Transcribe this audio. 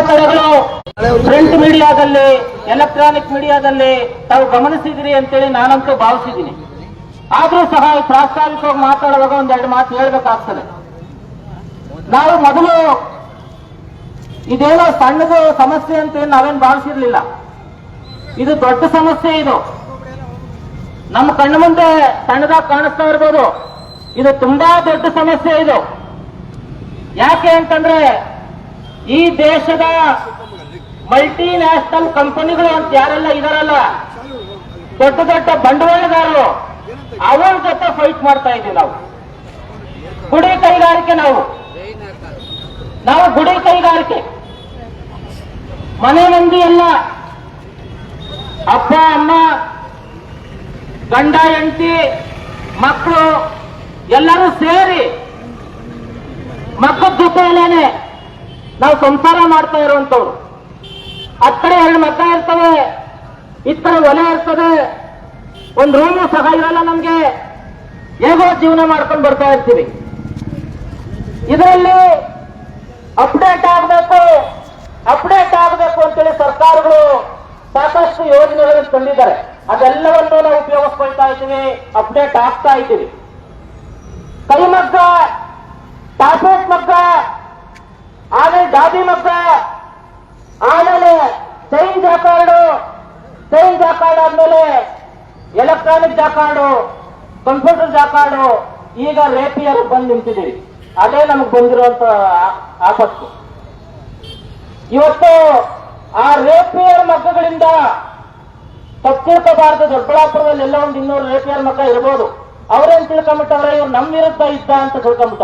ಕಡೆಗಳು print ಮೀಡಿಯಾದಲ್ಲಿ electronic ಮೀಡಿಯಾದಲ್ಲಿ ತಾವು ಗಮನಿಸಿದಿರಿ ಅಂತೇಳಿ ನಾನಂತೂ ಭಾವಿಸಿದ್ದೀನಿ. ಆದ್ರೂ ಸಹ ಪ್ರಾಸ್ತಾವಿಕವಾಗಿ ಮಾತಾಡುವಾಗ ಒಂದೆರಡು ಮಾತು ಹೇಳ್ಬೇಕಾಗ್ತದೆ. ನಾವು ಮೊದಲು ಇದೇನೋ ಸಣ್ಣದು ಸಮಸ್ಯೆ ಅಂತ ನಾವೇನ್ ಭಾವಿಸಿರ್ಲಿಲ್ಲ. ಇದು ದೊಡ್ಡ ಸಮಸ್ಯೆ ಇದು. ನಮ್ಮ ಕಣ್ಣು ಮುಂದೆ ಸಣ್ಣದಾಗಿ ಕಾಣಿಸ್ತಾ ಇರ್ಬೋದು. ಇದು ತುಂಬಾ ದೊಡ್ಡ ಸಮಸ್ಯೆ ಇದು. ಯಾಕೆ ಅಂತಂದ್ರೆ ಈ ದೇಶದ ಮಲ್ಟಿ ನ್ಯಾಷನಲ್ ಕಂಪನಿಗಳು ಅಂತ ಯಾರೆಲ್ಲ ಇದಾರಲ್ಲ? ದೊಡ್ಡ ದೊಡ್ಡ ಬಂಡವಾಳಗಾರರು. ಅವರ ಜೊತೆ ಫೈಟ್ ಮಾಡ್ತಾ ಇದ್ದೀವಿ ನಾವು. ಗುಡಿ ಕೈಗಾರಿಕೆ ನಾವು. ನಾವು ಗುಡಿ ಕೈಗಾರಿಕೆ. ಮನೆ ಮಂದಿ ಎಲ್ಲ ಅಪ್ಪ, ಅಮ್ಮ, ಗಂಡ, ಹೆಂಡತಿ, ಮಕ್ಕಳು ಎಲ್ಲರೂ ಸೇರಿ ಮಕ್ಕಳ ಜೊತೆಯಲ್ಲೇನೆ ನಾವು ಸಂಸಾರ ಮಾಡ್ತಾ ಇರುವಂತವ್ರು ಆ ಕಡೆ ಎರಡು ಮಕ್ಕ ಇರ್ತವೆ ಇತ್ ಕಡೆ ಒಲೆ ಇರ್ತದೆ. ಒಂದು ರೂಮು ಸಹ ಇರಲ್ಲ ನಮ್ಗೆ. ಹೇಗೋ ಜೀವನ ಮಾಡ್ಕೊಂಡು ಬರ್ತಾ ಇರ್ತೀವಿ. ಇದರಲ್ಲಿ ಅಪ್ಡೇಟ್ ಆಗಬೇಕು ಅಪ್ಡೇಟ್ ಆಗಬೇಕು ಅಂತೇಳಿ ಸರ್ಕಾರಗಳು ಸಾಕಷ್ಟು ಯೋಜನೆಗಳನ್ನು ತಂದಿದ್ದಾರೆ. ಅದೆಲ್ಲವನ್ನು ನಾವು ಉಪಯೋಗಿಸ್ಕೊಳ್ತಾ ಇದ್ದೀವಿ ಅಪ್ಡೇಟ್ ಆಗ್ತಾ ಇದ್ದೀವಿ. ಕೈಮಗ್ಗ ಟಾಪೇಟ್ ಮಗ್ಗ ಆಮೇಲೆ ದಾದಿ ಮಕ್ಕ ಆಮೇಲೆ ಚೈನ್ ಜಾಕಾರ್ಡು ಚೈನ್ ಜಾಕಾರ್ಡ್ ಆದ್ಮೇಲೆ ಎಲೆಕ್ಟ್ರಾನಿಕ್ ಜಾಕಾರ್ಡು, ಕಂಪ್ಯೂಟರ್ ಜಾಕಾರ್ಡು, ಈಗ ರೇಪಿಯರ್ ಬಂದು ನಿಂತಿದ್ದೀವಿ ಅದೇ ನಮಗೆ ಬಂದಿರುವಂತ ಆ- ಆಪತ್ತು. ಇವತ್ತು ಆ ರೇಪಿಯರ್ ಪ್ರತ್ಯೇಕ ಭಾರತ ದೊಡ್ಡಬಳ್ಳಾಪುರದಲ್ಲಿ ಎಲ್ಲ ಒಂದು ಇನ್ನೂರು ರೇಪಿಯರ್ ಮಗ್ಗ ಇರ್ಬೋದು. ಅವ್ರೇನ್ ತಿಳ್ಕೊಂಬಿಟ್ಟವ್ರೆ ಇವ್ರು ನಮ್ಮ ವಿರುದ್ಧ ಇದ್ದ ಅಂತ ತಿಳ್ಕೊಂಬಿಟ್ಟ